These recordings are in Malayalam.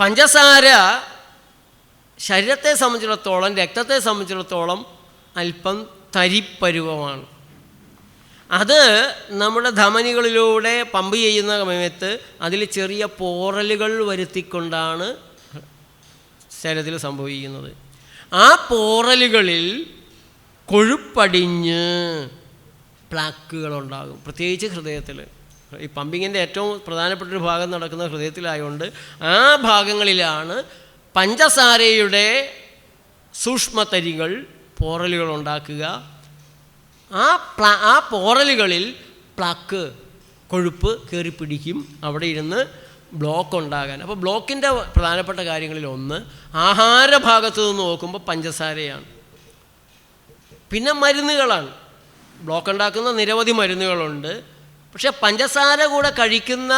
പഞ്ചസാര ശരീരത്തെ സംബന്ധിച്ചിടത്തോളം രക്തത്തെ സംബന്ധിച്ചിടത്തോളം അല്പം തരിപ്പരുവമാണ്. അത് നമ്മുടെ ധമനികളിലൂടെ പമ്പ് ചെയ്യുന്ന സമയത്ത് അതിൽ ചെറിയ പോറലുകൾ വരുത്തിക്കൊണ്ടാണ് ശരീരത്തിൽ സംഭവിക്കുന്നത്. ആ പോറലുകളിൽ കൊഴുപ്പടിഞ്ഞ് പ്ലാക്കുകളുണ്ടാകും പ്രത്യേകിച്ച് ഹൃദയത്തിൽ ഈ പമ്പിങ്ങിന്റെ ഏറ്റവും പ്രധാനപ്പെട്ട ഒരു ഭാഗം നടക്കുന്ന ഹൃദയത്തിലായതുകൊണ്ട് ആ ഭാഗങ്ങളിലാണ് പഞ്ചസാരയുടെ സൂക്ഷ്മതരികൾ പോറലുകൾ ഉണ്ടാക്കുക ആ പ്ലാ ആ പോറലുകളിൽ പ്ലാക്ക് കൊഴുപ്പ് കയറി പിടിക്കും അവിടെ ഇരുന്ന് ബ്ലോക്ക് ഉണ്ടാകാൻ. അപ്പോൾ ബ്ലോക്കിന്റെ പ്രധാനപ്പെട്ട കാര്യങ്ങളിൽ ഒന്ന് ആഹാരഭാഗത്ത് നിന്ന് നോക്കുമ്പോൾ പഞ്ചസാരയാണ്. പിന്നെ മരുന്നുകളാണ്. ബ്ലോക്ക് ഉണ്ടാക്കുന്ന നിരവധി മരുന്നുകളുണ്ട്. പക്ഷേ പഞ്ചസാര കൂടെ കഴിക്കുന്ന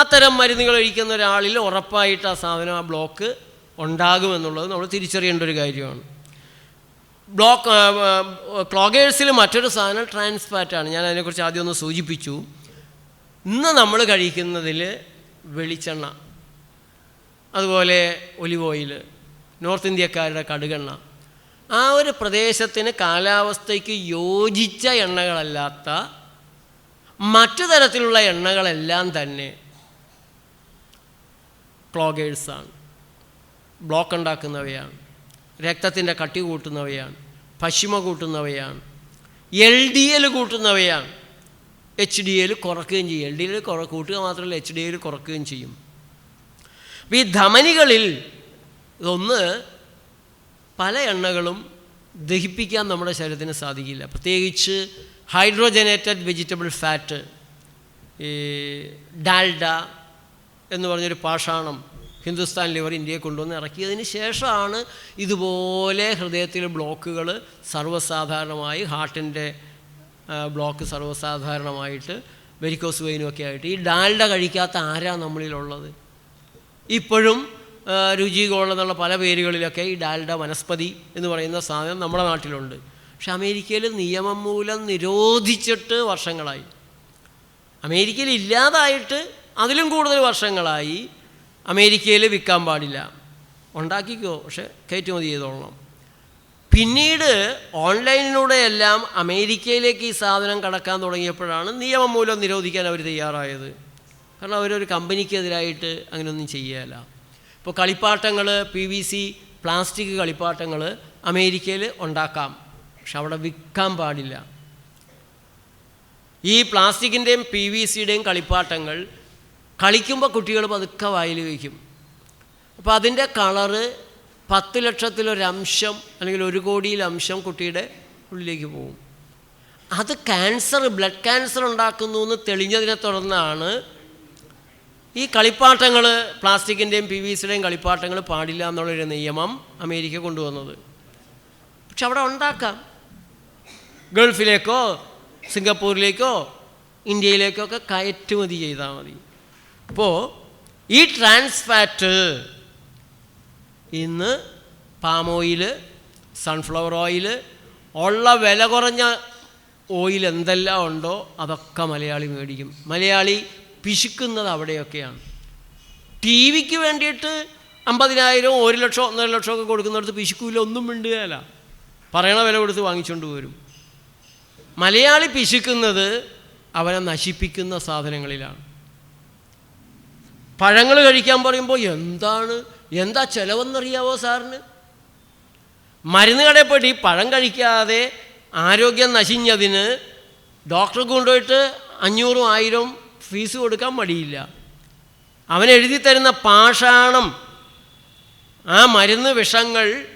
അത്തരം മരുന്നുകൾ കഴിക്കുന്ന ഒരാളിൽ ഉറപ്പായിട്ട് ആ സാധനം ആ ബ്ലോക്ക് ഉണ്ടാകുമെന്നുള്ളത് നമ്മൾ തിരിച്ചറിയേണ്ട ഒരു കാര്യമാണ്. ബ്ലോക്ക് ക്ലോഗേഴ്സിൽ മറ്റൊരു സാധനം ട്രാൻസ്ഫാറ്റാണ് ഞാൻ അതിനെക്കുറിച്ച് ആദ്യം ഒന്ന് സൂചിപ്പിച്ചു. ഇന്ന് നമ്മൾ കഴിക്കുന്നതിൽ വെളിച്ചെണ്ണ അതുപോലെ ഒലിവ് ഓയിൽ നോർത്ത് ഇന്ത്യക്കാരുടെ കടുകെണ്ണ ആ ഒരു പ്രദേശത്തിന് കാലാവസ്ഥയ്ക്ക് യോജിച്ച എണ്ണകളല്ലാത്ത മറ്റു തരത്തിലുള്ള എണ്ണകളെല്ലാം തന്നെ ക്ലോഗേഴ്സാണ്. ബ്ലോക്ക് ഉണ്ടാക്കുന്നവയാണ്. രക്തത്തിന്റെ കട്ടി കൂട്ടുന്നവയാണ്. പശിമ കൂട്ടുന്നവയാണ്. എൽ ഡി എൽ കൂട്ടുന്നവയാണ്. എച്ച് ഡി എൽ കുറയ്ക്കുകയും ചെയ്യും. എൽ ഡി എൽ കുറ കൂട്ടുക മാത്രമല്ല എച്ച് ഡി എൽ കുറയ്ക്കുകയും ചെയ്യും. അപ്പം ഈ ധമനികളിൽ ഇതൊന്ന് പല എണ്ണകളും ദഹിപ്പിക്കാൻ നമ്മുടെ ശരീരത്തിന് സാധിക്കില്ല. പ്രത്യേകിച്ച് ഹൈഡ്രോജനേറ്റഡ് വെജിറ്റബിൾ ഫാറ്റ് ഈ ഡാൽഡ എന്ന് പറഞ്ഞൊരു പാഷാണം ഹിന്ദുസ്ഥാൻ ലിവർ ഇന്ത്യയെ കൊണ്ടുവന്ന് ഇറക്കിയതിന് ശേഷമാണ് ഇതുപോലെ ഹൃദയത്തിലെ ബ്ലോക്കുകൾ സർവസാധാരണമായി ഹാർട്ടിന്റെ ബ്ലോക്ക് സർവസാധാരണമായിട്ട് വെരിക്കോസ് വെയിനും ഒക്കെ ആയിട്ട്. ഈ ഡാൽഡ കഴിക്കാത്ത ആരാ നമ്മളിലുള്ളത്? ഇപ്പോഴും രുചി ഗോൾഡ് എന്നുള്ള പല പേരുകളിലൊക്കെ ഈ ഡാൽഡ വനസ്പതി എന്ന് പറയുന്ന സാധനം നമ്മുടെ നാട്ടിലുണ്ട്. പക്ഷെ അമേരിക്കയിൽ നിയമം മൂലം നിരോധിച്ചിട്ട് വർഷങ്ങളായി. അമേരിക്കയിൽ ഇല്ലാതായിട്ട് അതിലും കൂടുതൽ വർഷങ്ങളായി അമേരിക്കയിൽ വിൽക്കാൻ പാടില്ല. ഉണ്ടാക്കിക്കോ പക്ഷെ കയറ്റുമതി ചെയ്തോളണം. പിന്നീട് ഓൺലൈനിലൂടെയെല്ലാം അമേരിക്കയിലേക്ക് ഈ സാധനം കടക്കാൻ തുടങ്ങിയപ്പോഴാണ് നിയമം മൂലം നിരോധിക്കാൻ അവർ തയ്യാറായത്. കാരണം അവരൊരു കമ്പനിക്കെതിരായിട്ട് അങ്ങനെയൊന്നും ചെയ്യുകയില്ല ഇപ്പോൾ കളിപ്പാട്ടങ്ങൾ പി വി സി പ്ലാസ്റ്റിക് കളിപ്പാട്ടങ്ങൾ അമേരിക്കയിൽ ഉണ്ടാക്കാം. പക്ഷെ അവിടെ വിൽക്കാൻ പാടില്ല. ഈ പ്ലാസ്റ്റിക്കിന്റെയും പി വി സിയുടെയും കളിപ്പാട്ടങ്ങൾ കളിക്കുമ്പോൾ കുട്ടികൾ പതുക്കെ വായിൽ വയ്ക്കും അപ്പോൾ അതിന്റെ കളറ് പത്ത് ലക്ഷത്തിലൊരംശം അല്ലെങ്കിൽ ഒരു കോടിയിലംശം കുട്ടിയുടെ ഉള്ളിലേക്ക് പോകും. അത് ക്യാൻസർ ബ്ലഡ് ക്യാൻസർ ഉണ്ടാക്കുന്നു എന്ന് തെളിഞ്ഞതിനെ തുടർന്നാണ് ഈ കളിപ്പാട്ടങ്ങൾ പ്ലാസ്റ്റിക്കിന്റെയും പി വി സിയുടെയും കളിപ്പാട്ടങ്ങൾ പാടില്ല എന്നുള്ളൊരു നിയമം അമേരിക്ക കൊണ്ടുവന്നത്. പക്ഷെ അവിടെ ഉണ്ടാക്കാം. ഗൾഫിലേക്കോ സിംഗപ്പൂരിലേക്കോ ഇന്ത്യയിലേക്കോ ഒക്കെ കയറ്റുമതി ചെയ്താൽ മതി. അപ്പോൾ ഈ ട്രാൻസ് ഫാറ്റ് ഇന്ന് പാം ഓയിൽ സൺഫ്ലവർ ഓയിൽ ഉള്ള വില കുറഞ്ഞ ഓയിൽ എന്തെല്ലാം ഉണ്ടോ അതൊക്കെ മലയാളി മേടിക്കും. മലയാളി പിശുക്കുന്നത് അവിടെയൊക്കെയാണ്. ടി വിക്ക് വേണ്ടിയിട്ട് അമ്പതിനായിരം ഒരു ലക്ഷം ഒന്നര ലക്ഷമൊക്കെ കൊടുക്കുന്നിടത്ത് പിശുക്കൂല ഒന്നും മിണ്ടുകയല്ല പറയണ വില കൊടുത്ത് വാങ്ങിച്ചുകൊണ്ട് വരും. മലയാളി പിശുക്കുന്നത് അവനെ നശിപ്പിക്കുന്ന സാധനങ്ങളിലാണ്. പഴങ്ങൾ കഴിക്കാൻ പറയുമ്പോൾ എന്താണ് എന്താ ചിലവെന്നറിയാവോ സാറിന്? മരുന്ന് കടയിൽ പഴം കഴിക്കാതെ ആരോഗ്യം നശിഞ്ഞതിന് ഡോക്ടർ കൊണ്ടുപോയിട്ട് അഞ്ഞൂറും ആയിരം ഫീസ് കൊടുക്കാൻ മടിയില്ല. അവൻ എഴുതി തരുന്ന പാഷാണം ആ മരുന്ന് വിഷങ്ങൾ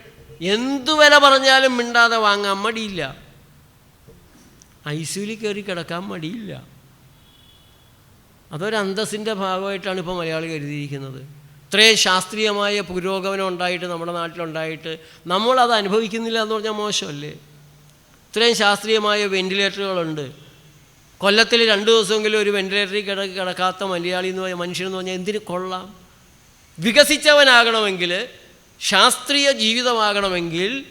എന്തു വില പറഞ്ഞാലും മിണ്ടാതെ വാങ്ങാൻ മടിയില്ല. ഐ സിയിൽ കയറി കിടക്കാൻ മടിയില്ല. അതൊരു അന്തസ്സിന്റെ ഭാഗമായിട്ടാണ് ഇപ്പോൾ മലയാളി കരുതിയിരിക്കുന്നത്. ഇത്രയും ശാസ്ത്രീയമായ പുരോഗമനം ഉണ്ടായിട്ട് നമ്മുടെ നാട്ടിലുണ്ടായിട്ട് നമ്മളത് അനുഭവിക്കുന്നില്ല എന്ന് പറഞ്ഞാൽ മോശമല്ലേ? ഇത്രയും ശാസ്ത്രീയമായ വെന്റിലേറ്ററുകളുണ്ട് കൊല്ലത്തിൽ രണ്ട് ദിവസമെങ്കിലും ഒരു വെന്റിലേറ്ററിൽ കിടക്ക് കിടക്കാത്ത മലയാളി എന്ന് പറഞ്ഞാൽ മനുഷ്യനെന്ന് പറഞ്ഞാൽ എന്തിനു കൊള്ളാം? വികസിച്ചവനാകണമെങ്കിൽ ശാസ്ത്രീയ ജീവിതമാകണമെങ്കിൽ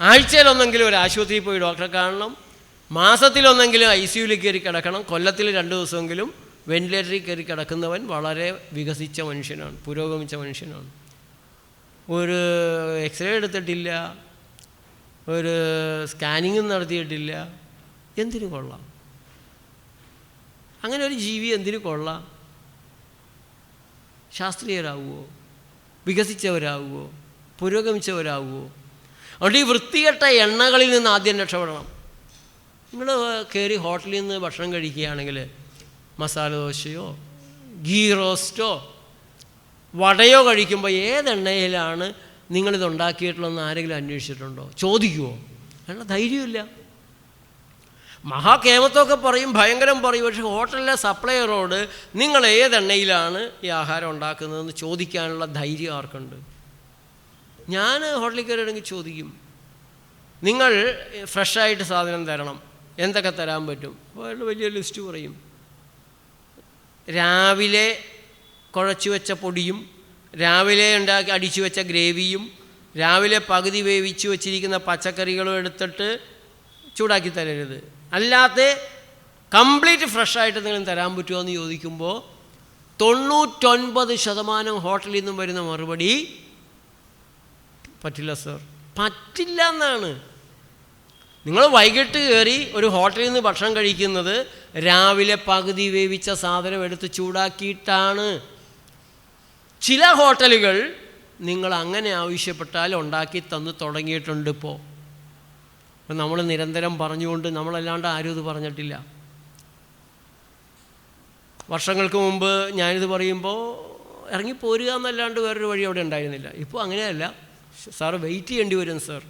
ആഴ്ചയിലൊന്നെങ്കിലും ഒരു ആശുപത്രിയിൽ പോയി ഡോക്ടറെ കാണണം. മാസത്തിലൊന്നെങ്കിലും ഐ സിയുയിൽ കയറി കിടക്കണം. കൊല്ലത്തിൽ രണ്ട് ദിവസമെങ്കിലും വെന്റിലേറ്ററിൽ കയറി കിടക്കുന്നവൻ വളരെ വികസിച്ച മനുഷ്യനാണ് പുരോഗമിച്ച മനുഷ്യനാണ്. ഒരു എക്സ്റേ എടുത്തിട്ടില്ല ഒരു സ്കാനിങ്ങും നടത്തിയിട്ടില്ല. എന്തിനു കൊള്ളാം? അങ്ങനെ ഒരു ജീവി എന്തിനു കൊള്ളാം? ശാസ്ത്രീയരാകുമോ വികസിച്ചവരാകുമോ പുരോഗമിച്ചവരാകുമോ അതുകൊണ്ട് ഈ വൃത്തികെട്ട എണ്ണകളിൽ നിന്ന് ആദ്യം രക്ഷപ്പെടണം. നിങ്ങൾ കയറി ഹോട്ടലിൽ നിന്ന് ഭക്ഷണം കഴിക്കുകയാണെങ്കിൽ മസാല ദോശയോ ഗീ റോസ്റ്റോ വടയോ കഴിക്കുമ്പോൾ ഏതെണ്ണയിലാണ് നിങ്ങളിത് ഉണ്ടാക്കിയിട്ടുള്ളതെന്ന് ആരെങ്കിലും അന്വേഷിച്ചിട്ടുണ്ടോ? ചോദിക്കുമോ അതിനുള്ള ധൈര്യമില്ല. മഹാക്ഷേമത്തൊക്കെ പറയും ഭയങ്കരം പറയും പക്ഷേ ഹോട്ടലിലെ സപ്ലയറോട് നിങ്ങൾ ഏതെണ്ണയിലാണ് ഈ ആഹാരം ഉണ്ടാക്കുന്നതെന്ന് ചോദിക്കാനുള്ള ധൈര്യം ആർക്കുണ്ട്? ഞാൻ ഹോട്ടലിൽ കയറിയിടങ്ങി ചോദിക്കും നിങ്ങൾ ഫ്രഷായിട്ട് സാധനം തരണം എന്തൊക്കെ തരാൻ പറ്റും? അപ്പോൾ അയാൾ വലിയ ലിസ്റ്റ് പറയും രാവിലെ കുഴച്ചു വെച്ച പൊടിയും രാവിലെ ഉണ്ടാക്കി അടിച്ചു വെച്ച ഗ്രേവിയും രാവിലെ പകുതി വേവിച്ച് വെച്ചിരിക്കുന്ന പച്ചക്കറികളും എടുത്തിട്ട് ചൂടാക്കി തരരുത്. അല്ലാതെ കംപ്ലീറ്റ് ഫ്രഷായിട്ട് നിങ്ങൾ തരാൻ പറ്റുമോ എന്ന് ചോദിക്കുമ്പോൾ തൊണ്ണൂറ്റൊൻപത് ശതമാനം ഹോട്ടലിൽ നിന്നും വരുന്ന മറുപടി പറ്റില്ല സർ പറ്റില്ല എന്നാണ് നിങ്ങൾ വൈകിട്ട് കയറി ഒരു ഹോട്ടലിൽ നിന്ന് ഭക്ഷണം കഴിക്കുന്നത് രാവിലെ പകുതി വേവിച്ച സാധനം എടുത്ത് ചൂടാക്കിയിട്ടാണ്. ചില ഹോട്ടലുകൾ നിങ്ങൾ അങ്ങനെ ആവശ്യപ്പെട്ടാൽ ഉണ്ടാക്കി തന്ന് തുടങ്ങിയിട്ടുണ്ട് ഇപ്പോൾ അപ്പം നമ്മൾ നിരന്തരം പറഞ്ഞുകൊണ്ട് നമ്മളല്ലാണ്ട് ആരും ഇത് പറഞ്ഞിട്ടില്ല. വർഷങ്ങൾക്ക് മുമ്പ് ഞാനിത് പറയുമ്പോൾ ഇറങ്ങിപ്പോരുക എന്നല്ലാണ്ട് വേറൊരു വഴി അവിടെ ഉണ്ടായിരുന്നില്ല. ഇപ്പോൾ അങ്ങനെയല്ല. സാർ വെയിറ്റ് ചെയ്യേണ്ടി വരും സാർ.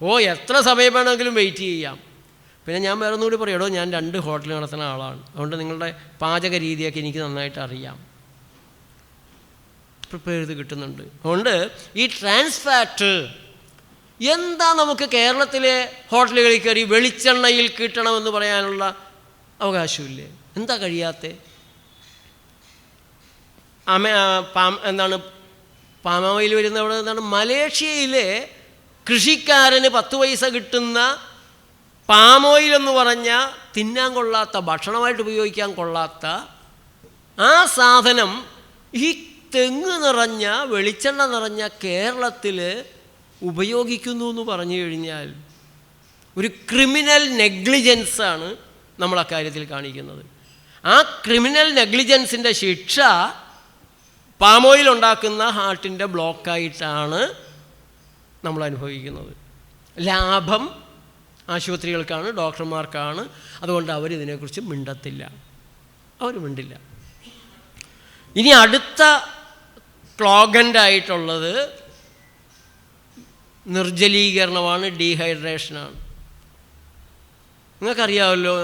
ഓ എത്ര സമയം വേണമെങ്കിലും വെയിറ്റ് ചെയ്യാം. പിന്നെ ഞാൻ വേറെ ഒന്നുകൂടി പറയടോ ഞാൻ രണ്ട് ഹോട്ടൽ നടത്തുന്ന ആളാണ്. അതുകൊണ്ട് നിങ്ങളുടെ പാചക രീതിയൊക്കെ എനിക്ക് നന്നായിട്ട് അറിയാം. പ്രിപ്പയർ ചെയ്ത് കിട്ടുന്നുണ്ട്. അതുകൊണ്ട് ഈ ട്രാൻസ്ഫാറ്റ് എന്താ നമുക്ക് കേരളത്തിലെ ഹോട്ടലുകളിൽ കയറി വെളിച്ചെണ്ണയിൽ കിട്ടണമെന്ന് പറയാനുള്ള അവകാശമില്ലേ? എന്താ കഴിയാത്ത? അമ എന്താണ് പാം ഓയിൽ വരുന്ന അവിടെ എന്താണ്? മലേഷ്യയിലെ കൃഷിക്കാരന് പത്ത് പൈസ കിട്ടുന്ന പാം ഓയിൽ എന്ന് പറഞ്ഞ തിന്നാൻ കൊള്ളാത്ത ഭക്ഷണമായിട്ട് ഉപയോഗിക്കാൻ കൊള്ളാത്ത ആ സാധനം ഈ തെങ്ങ് നിറഞ്ഞ വെളിച്ചെണ്ണ നിറഞ്ഞ കേരളത്തിൽ ഉപയോഗിക്കുന്നു എന്ന് പറഞ്ഞു കഴിഞ്ഞാൽ ഒരു ക്രിമിനൽ നെഗ്ലിജൻസാണ് നമ്മൾ അക്കാര്യത്തിൽ കാണിക്കുന്നത്. ആ ക്രിമിനൽ നെഗ്ലിജൻസിന്റെ ശിക്ഷ പാമോയിൽ ഉണ്ടാക്കുന്ന ഹാർട്ടിന്റെ ബ്ലോക്കായിട്ടാണ് നമ്മൾ അനുഭവിക്കുന്നത്. ലാഭം ആശുപത്രികൾക്കാണ് ഡോക്ടർമാർക്കാണ്. അതുകൊണ്ട് അവരിതിനെക്കുറിച്ച് മിണ്ടത്തില്ല. അവർ മിണ്ടില്ല. ഇനി അടുത്ത ക്ലോഗന്റായിട്ടുള്ളത് നിർജലീകരണമാണ് ഡീഹൈഡ്രേഷനാണ് നിങ്ങൾക്കറിയാമല്ലോ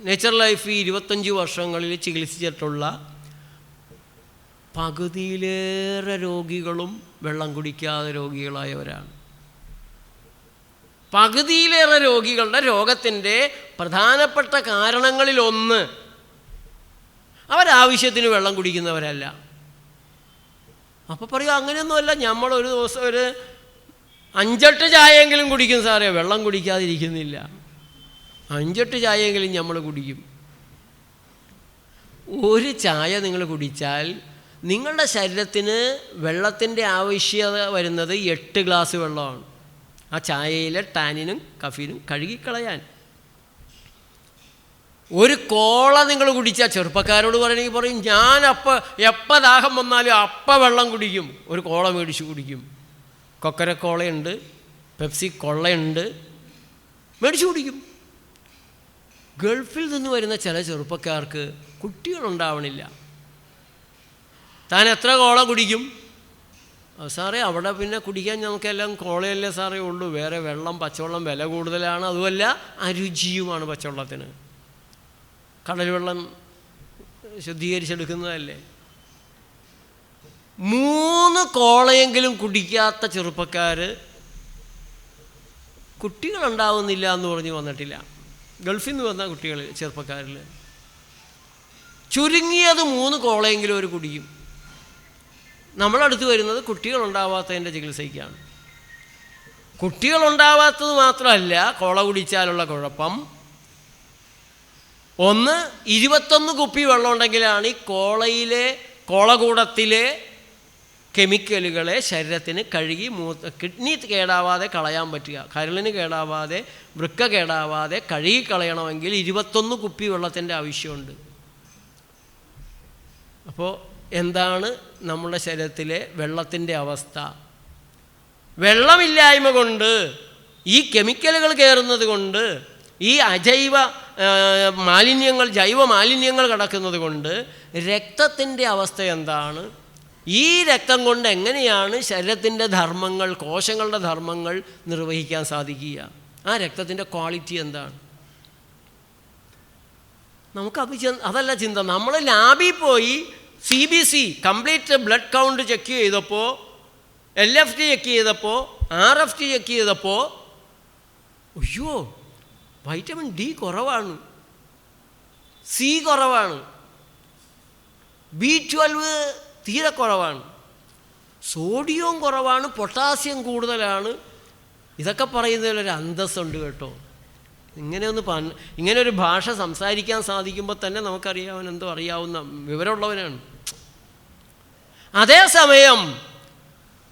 നേച്ചർ ലൈഫ് ഇരുപത്തഞ്ച് വർഷങ്ങളിൽ ചികിത്സിച്ചിട്ടുള്ള പകുതിയിലേറെ രോഗികളും വെള്ളം കുടിക്കാതെ രോഗികളായവരാണ്. പകുതിയിലേറെ രോഗികളുടെ രോഗത്തിന്റെ പ്രധാനപ്പെട്ട കാരണങ്ങളിലൊന്ന് അവരാവശ്യത്തിന് വെള്ളം കുടിക്കുന്നവരല്ല. അപ്പോൾ പറയുക അങ്ങനെയൊന്നുമല്ല. നമ്മൾ ഒരു ദിവസം ഒരു അഞ്ചെട്ട് ചായയെങ്കിലും കുടിക്കും സാറേ. വെള്ളം കുടിക്കാതിരിക്കുന്നില്ല. അഞ്ചെട്ട് ചായയെങ്കിലും നമ്മൾ കുടിക്കും. ഒരു ചായ നിങ്ങൾ കുടിച്ചാൽ നിങ്ങളുടെ ശരീരത്തിന് വെള്ളത്തിന്റെ ആവശ്യത വരുന്നത് എട്ട് ഗ്ലാസ് വെള്ളമാണ്. ആ ചായയിലെ ടാനിനും കഫീനും കഴുകിക്കളയാൻ. ഒരു കോള നിങ്ങൾ കുടിച്ചാൽ ചെറുപ്പക്കാരോട് പറയണമെങ്കിൽ പറയും ഞാൻ അപ്പം എപ്പോൾ ദാഹം വന്നാലും അപ്പം വെള്ളം കുടിക്കും. ഒരു കോള മേടിച്ച് കുടിക്കും. കൊക്കര കോളയുണ്ട് പെപ്സി കൊള്ളയുണ്ട് മേടിച്ച് കുടിക്കും. ഗൾഫിൽ നിന്ന് വരുന്ന ചില ചെറുപ്പക്കാർക്ക് കുട്ടികളുണ്ടാവണില്ല. താൻ എത്ര കോള കുടിക്കും? സാറേ അവിടെ പിന്നെ കുടിക്കാൻ നമുക്കെല്ലാം കോളയല്ലേ സാറേ ഉള്ളൂ. വേറെ വെള്ളം പച്ചവെള്ളം വില കൂടുതലാണ്. അതുമല്ല അരുചിയുമാണ് പച്ചവെള്ളത്തിന്. കടൽ വെള്ളം ശുദ്ധീകരിച്ചെടുക്കുന്നതല്ലേ. മൂന്ന് കോളയെങ്കിലും കുടിക്കാത്ത ചെറുപ്പക്കാർ കുട്ടികളുണ്ടാവുന്നില്ല എന്ന് പറഞ്ഞ് വന്നിട്ടില്ല. ഗൾഫിൽ നിന്ന് വന്ന കുട്ടികൾ ചെറുപ്പക്കാരിൽ ചുരുങ്ങിയത് മൂന്ന് കോളയെങ്കിലും ഒരു കുടിക്കും. നമ്മളടുത്ത് വരുന്നത് കുട്ടികളുണ്ടാവാത്തതിന്റെ ചികിത്സയ്ക്കാണ്. കുട്ടികളുണ്ടാവാത്തത് മാത്രമല്ല കോള കുടിച്ചാലുള്ള കുഴപ്പം. ഒന്ന് ഇരുപത്തൊന്ന് കുപ്പി വെള്ളം ഉണ്ടെങ്കിലാണ് ഈ കോളയിലെ കോളകൂടത്തിലെ കെമിക്കലുകളെ ശരീരത്തിന് കഴുകി മൂ കിഡ്നി കേടാവാതെ കളയാൻ പറ്റുക. കരളിന് കേടാവാതെ വൃക്ക കേടാവാതെ കഴുകി കളയണമെങ്കിൽ ഇരുപത്തൊന്ന് കുപ്പി വെള്ളത്തിന്റെ ആവശ്യമുണ്ട്. അപ്പോൾ എന്താണ് നമ്മുടെ ശരീരത്തിലെ വെള്ളത്തിന്റെ അവസ്ഥ? വെള്ളമില്ലായ്മ കൊണ്ട് ഈ കെമിക്കലുകൾ കയറുന്നത് കൊണ്ട് ഈ അജൈവ മാലിന്യങ്ങൾ ജൈവ മാലിന്യങ്ങൾ കിടക്കുന്നത് കൊണ്ട് രക്തത്തിന്റെ അവസ്ഥ എന്താണ്? ഈ രക്തം കൊണ്ട് എങ്ങനെയാണ് ശരീരത്തിന്റെ ധർമ്മങ്ങൾ കോശങ്ങളുടെ ധർമ്മങ്ങൾ നിർവഹിക്കാൻ സാധിക്കുക? ആ രക്തത്തിന്റെ ക്വാളിറ്റി എന്താണ്? നമുക്കത് അതല്ല ചിന്ത. നമ്മൾ ലാബിൽ പോയി C B C complete blood count check ചെയ്തപ്പോൾ എൽ എഫ് ടി ചെക്ക് ചെയ്തപ്പോൾ ആർ എഫ് ടി ചെക്ക് ചെയ്തപ്പോൾ അയ്യോ വൈറ്റമിൻ ഡി കുറവാണ്. സി കുറവാണ്. ബി ട്വൽവ് തീരെ കുറവാണ്. സോഡിയവും കുറവാണ് പൊട്ടാസ്യം കൂടുതലാണ്. ഇതൊക്കെ പറയുന്നതിലൊരു അന്തസ്സുണ്ട് കേട്ടോ. ഇങ്ങനെ ഒന്ന് ഇങ്ങനെ ഒരു ഭാഷ സംസാരിക്കാൻ സാധിക്കുമ്പോൾ തന്നെ നമുക്കറിയാവൻ എന്തോ അറിയാവുന്ന വിവരമുള്ളവനാണ് അതേസമയം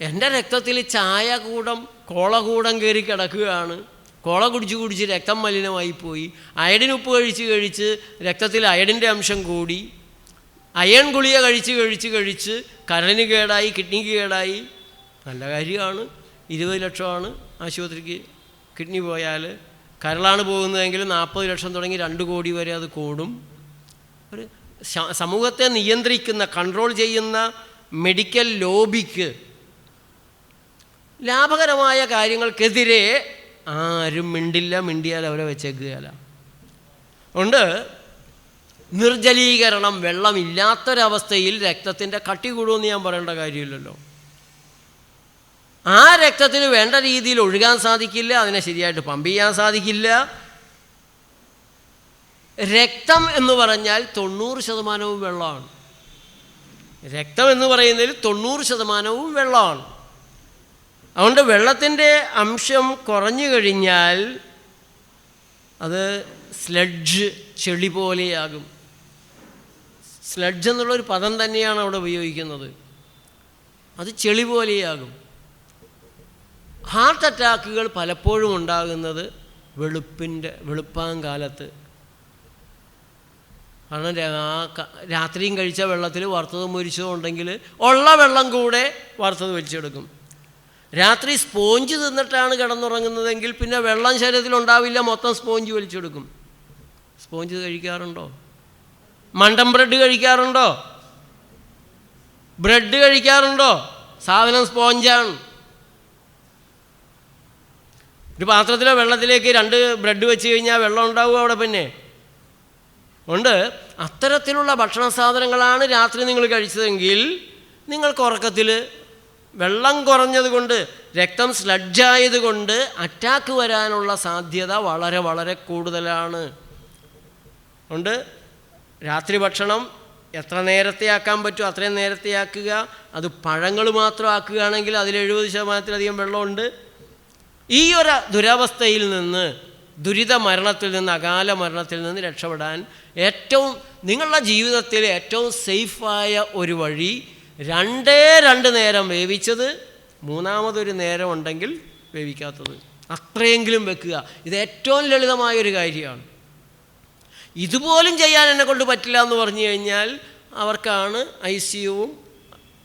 എന്റെ രക്തത്തിൽ ചായ കൂടം കോളകൂടം കയറി കിടക്കുകയാണ്. കോള കുടിച്ച് കുടിച്ച് രക്തം മലിനമായി പോയി. അയഡിൻ ഉപ്പ് കഴിച്ച് കഴിച്ച് രക്തത്തിൽ അയഡിന്റെ അംശം കൂടി. അയൺ ഗുളിക കഴിച്ച് കഴിച്ച് കഴിച്ച് കരളിന് കേടായി കിഡ്നിക്ക് കേടായി. നല്ല കാര്യമാണ്. ഇരുപത് ലക്ഷമാണ് ആശുപത്രിക്ക് കിഡ്നി പോയാൽ. കരളാണ് പോകുന്നതെങ്കിൽ നാൽപ്പത് ലക്ഷം തുടങ്ങി രണ്ട് കോടി വരെ അത് കൂടും. ഒരു സമൂഹത്തെ നിയന്ത്രിക്കുന്ന കൺട്രോൾ ചെയ്യുന്ന മെഡിക്കൽ ലോബിക്ക് ലാഭകരമായ കാര്യങ്ങൾക്കെതിരെ ആരും മിണ്ടില്ല മിണ്ടിയാൽ അവരെ വെച്ചേക്കുകയല്ല. ഉണ്ട്. നിർജലീകരണം വെള്ളമില്ലാത്തൊരവസ്ഥയിൽ രക്തത്തിന്റെ കട്ടി കൂടുമെന്ന് ഞാൻ പറയേണ്ട കാര്യമില്ലല്ലോ. ആ രക്തത്തിന് വേണ്ട രീതിയിൽ ഒഴുകാൻ സാധിക്കില്ല അതിനെ ശരിയായിട്ട് പമ്പ് ചെയ്യാൻ സാധിക്കില്ല. രക്തം എന്ന് പറഞ്ഞാൽ തൊണ്ണൂറ് ശതമാനവും വെള്ളമാണ്. രക്തം എന്ന് പറയുന്നതിൽ തൊണ്ണൂറ് ശതമാനവും വെള്ളമാണ്. അതുകൊണ്ട് വെള്ളത്തിന്റെ അംശം കുറഞ്ഞു കഴിഞ്ഞാൽ അത് സ്ലഡ്ജ് ചെളി പോലെയാകും. സ്ലഡ്ജ് എന്നുള്ളൊരു പദം തന്നെയാണ് അവിടെ ഉപയോഗിക്കുന്നത്. അത് ചെളി പോലെയാകും. ഹാർട്ട് അറ്റാക്കുകൾ പലപ്പോഴും ഉണ്ടാകുന്നത് വെളുപ്പിന്റെ വെളുപ്പാങ്കാലത്ത് കാരണം ആ രാത്രിയും കഴിച്ച വെള്ളത്തിൽ വറുത്തത് മുരിച്ചതും ഉണ്ടെങ്കിൽ ഉള്ള വെള്ളം കൂടെ വറുത്തത് വലിച്ചെടുക്കും രാത്രി സ്പോഞ്ച് തിന്നിട്ടാണ് കിടന്നുറങ്ങുന്നതെങ്കിൽ പിന്നെ വെള്ളം ശരീരത്തിലുണ്ടാവില്ല മൊത്തം സ്പോഞ്ച് വലിച്ചെടുക്കും സ്പോഞ്ച് കഴിക്കാറുണ്ടോ? മണ്ടം ബ്രെഡ് കഴിക്കാറുണ്ടോ? ബ്രെഡ് കഴിക്കാറുണ്ടോ? സാധനം സ്പോഞ്ചാണ്. ഒരു പാത്രത്തിലോ വെള്ളത്തിലേക്ക് രണ്ട് ബ്രെഡ് വെച്ച് കഴിഞ്ഞാൽ വെള്ളം ഉണ്ടാവുമോ അവിടെ പിന്നെ. ഉണ്ട്. അത്തരത്തിലുള്ള ഭക്ഷണ സാധനങ്ങളാണ് രാത്രി നിങ്ങൾ കഴിച്ചതെങ്കിൽ നിങ്ങൾക്ക് ഉറക്കത്തിൽ വെള്ളം കുറഞ്ഞതുകൊണ്ട് രക്തം സ്ലഡ്ജായതുകൊണ്ട് അറ്റാക്ക് വരാനുള്ള സാധ്യത വളരെ വളരെ കൂടുതലാണ്. ഉണ്ട്. രാത്രി ഭക്ഷണം എത്ര നേരത്തെ ആക്കാൻ പറ്റുമോ അത്രയും നേരത്തെ ആക്കുക. അത് പഴങ്ങൾ മാത്രം ആക്കുകയാണെങ്കിൽ അതിൽ എഴുപത് ശതമാനത്തിലധികം വെള്ളമുണ്ട്. ഈ ഒരു ദുരവസ്ഥയിൽ നിന്ന് ദുരിത മരണത്തിൽ നിന്ന് അകാല മരണത്തിൽ നിന്ന് രക്ഷപ്പെടാൻ ഏറ്റവും നിങ്ങളുടെ ജീവിതത്തിൽ ഏറ്റവും സേഫായ ഒരു വഴി രണ്ടേ രണ്ട് നേരം വേവിച്ചത് മൂന്നാമതൊരു നേരം ഉണ്ടെങ്കിൽ വേവിക്കാത്തത്. അത്രയെങ്കിലും വെക്കുക. ഇത് ഏറ്റവും ലളിതമായ ഒരു കാര്യമാണ്. ഇതുപോലും ചെയ്യാൻ എന്നെ കൊണ്ട് പറ്റില്ല എന്ന് പറഞ്ഞു കഴിഞ്ഞാൽ അവർക്കാണ് ഐ സിയുവും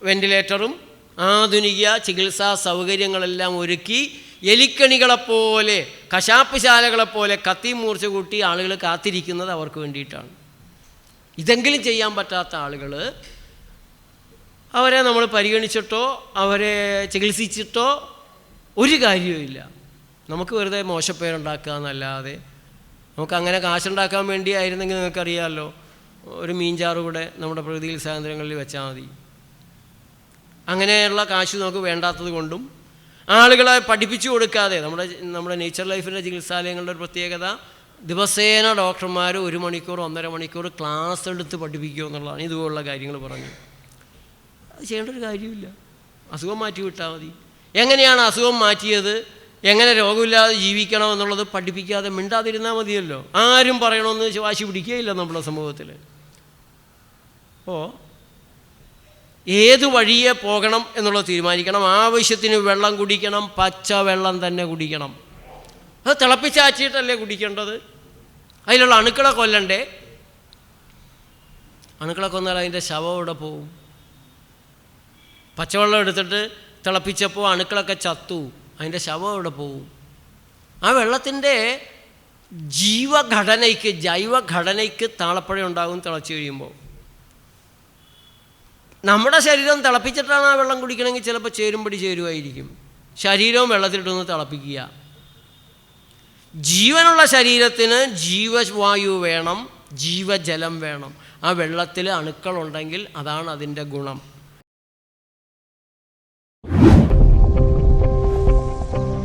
വെന്റിലേറ്ററും ആധുനിക ചികിത്സാ സൗകര്യങ്ങളെല്ലാം ഒരുക്കി എലിക്കണികളെപ്പോലെ കശാപ്പുശാലകളെപ്പോലെ കത്തി മൂർച്ച കൂട്ടി ആളുകൾ കാത്തിരിക്കുന്നത് അവർക്ക് വേണ്ടിയിട്ടാണ്. ഇതെങ്കിലും ചെയ്യാൻ പറ്റാത്ത ആളുകൾ അവരെ നമ്മൾ പരിഗണിച്ചിട്ടോ അവരെ ചികിത്സിച്ചിട്ടോ ഒരു കാര്യവുമില്ല നമുക്ക് വെറുതെ മോശപ്പേരുണ്ടാക്കുക എന്നല്ലാതെ നമുക്ക് അങ്ങനെ കാശുണ്ടാക്കാൻ വേണ്ടിയായിരുന്നെങ്കിൽ നിങ്ങൾക്കറിയാമല്ലോ ഒരു മീൻചാറ് കൂടെ നമ്മുടെ പ്രകൃതി സാന്ദ്രങ്ങളിൽ വെച്ചാൽ മതി. അങ്ങനെയുള്ള കാശ് നമുക്ക് വേണ്ടാത്തത് കൊണ്ടും ആളുകളെ പഠിപ്പിച്ചു കൊടുക്കാതെ നമ്മുടെ നമ്മുടെ നേച്ചർ ലൈഫിന്റെ ചികിത്സാലയങ്ങളുടെ ഒരു പ്രത്യേകത ദിവസേന ഡോക്ടർമാർ ഒരു മണിക്കൂർ ഒന്നര മണിക്കൂർ ക്ലാസ് എടുത്ത് പഠിപ്പിക്കുക എന്നുള്ളതാണ്. ഇതുപോലുള്ള കാര്യങ്ങൾ പറഞ്ഞു. അത് ചെയ്യേണ്ട ഒരു കാര്യമില്ല. അസുഖം മാറ്റി വിട്ടാൽ മതി. എങ്ങനെയാണ് അസുഖം മാറ്റിയത്? എങ്ങനെ രോഗമില്ലാതെ ജീവിക്കണം എന്നുള്ളത് പഠിപ്പിക്കാതെ മിണ്ടാതിരുന്നാൽ മതിയല്ലോ. ആരും പറയണമെന്ന് വാശി പിടിക്കുകയില്ല നമ്മുടെ സമൂഹത്തിൽ അപ്പോൾ ഏത് വഴിയെ പോകണം എന്നുള്ളത് തീരുമാനിക്കണം. ആവശ്യത്തിന് വെള്ളം കുടിക്കണം പച്ച വെള്ളം തന്നെ കുടിക്കണം. അത് തിളപ്പിച്ചാച്ചിട്ടല്ലേ കുടിക്കേണ്ടത്? അതിലുള്ള അണുക്കളെ കൊല്ലണ്ടേ? അണുക്കളെ കൊന്നാൽ അതിന്റെ ശവം ഇവിടെ പോവും? പച്ചവെള്ളം എടുത്തിട്ട് തിളപ്പിച്ചപ്പോൾ അണുക്കളൊക്കെ ചത്തു. അതിന്റെ ശവം ഇവിടെ പോവും? ആ വെള്ളത്തിന്റെ ജീവഘടനയ്ക്ക് ജൈവഘടനയ്ക്ക് താളപ്പഴം ഉണ്ടാകും തിളച്ച് കഴിയുമ്പോൾ. നമ്മുടെ ശരീരം തിളപ്പിച്ചിട്ടാണ് ആ വെള്ളം കുടിക്കണമെങ്കിൽ ചിലപ്പോൾ ചേരുമ്പടി ചേരുമായിരിക്കും. ശരീരവും വെള്ളത്തിലിട്ടൊന്ന് തിളപ്പിക്കുക. ജീവനുള്ള ശരീരത്തിന് ജീവവായു വേണം ജീവജലം വേണം. ആ വെള്ളത്തിൽ അണുക്കളുണ്ടെങ്കിൽ അതാണ് അതിന്റെ ഗുണം.